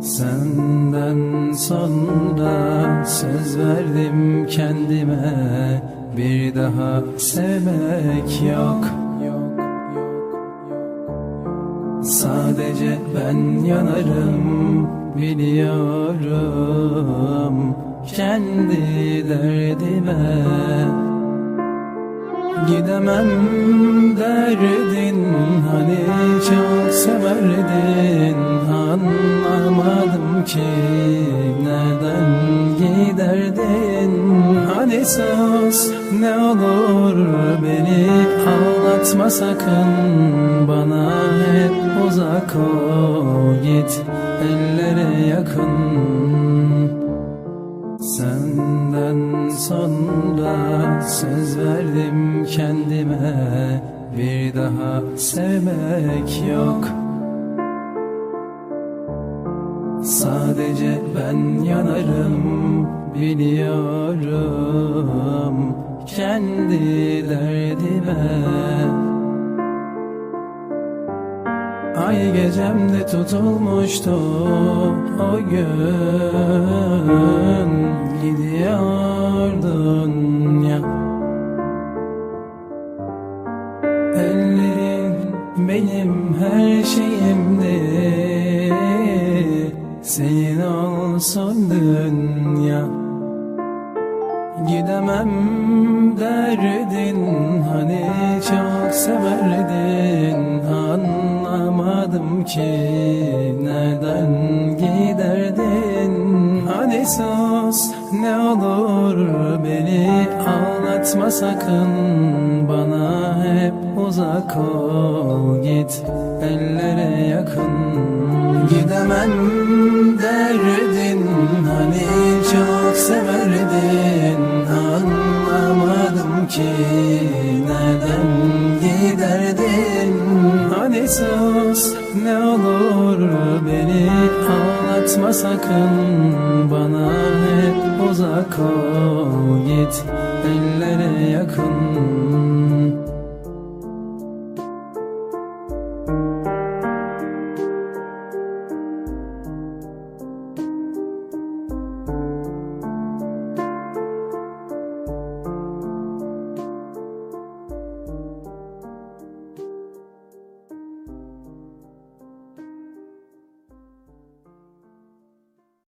Senden sonra söz verdim kendime. Bir daha sevmek yok. Sadece ben yanarım biliyorum Kendi derdime. Gidemem derdin hani çok severdin Anlamadım ki neden giderdin Hani söz ne olur beni ağlatma sakın. Bana hep uzak ol git ellere yakın. Senden sonra söz verdim kendime. Bir daha sevmek yok Sadece ben yanarım biliyorum. Kendi derdime. Ay gecemde tutulmuştu o gün. Gidiyordun ya. Ellerin benim her şeyimdi olsun dünya Gidemem derdin hani çok severdin. Anlamadım ki neden giderdin. Hani sus ne olur beni ağlatma sakın. Bana hep uzak ol ki neden giderdin? Hani sus ne olur beni ağlatma sakın. Bana hep uzak ol git ellere yakın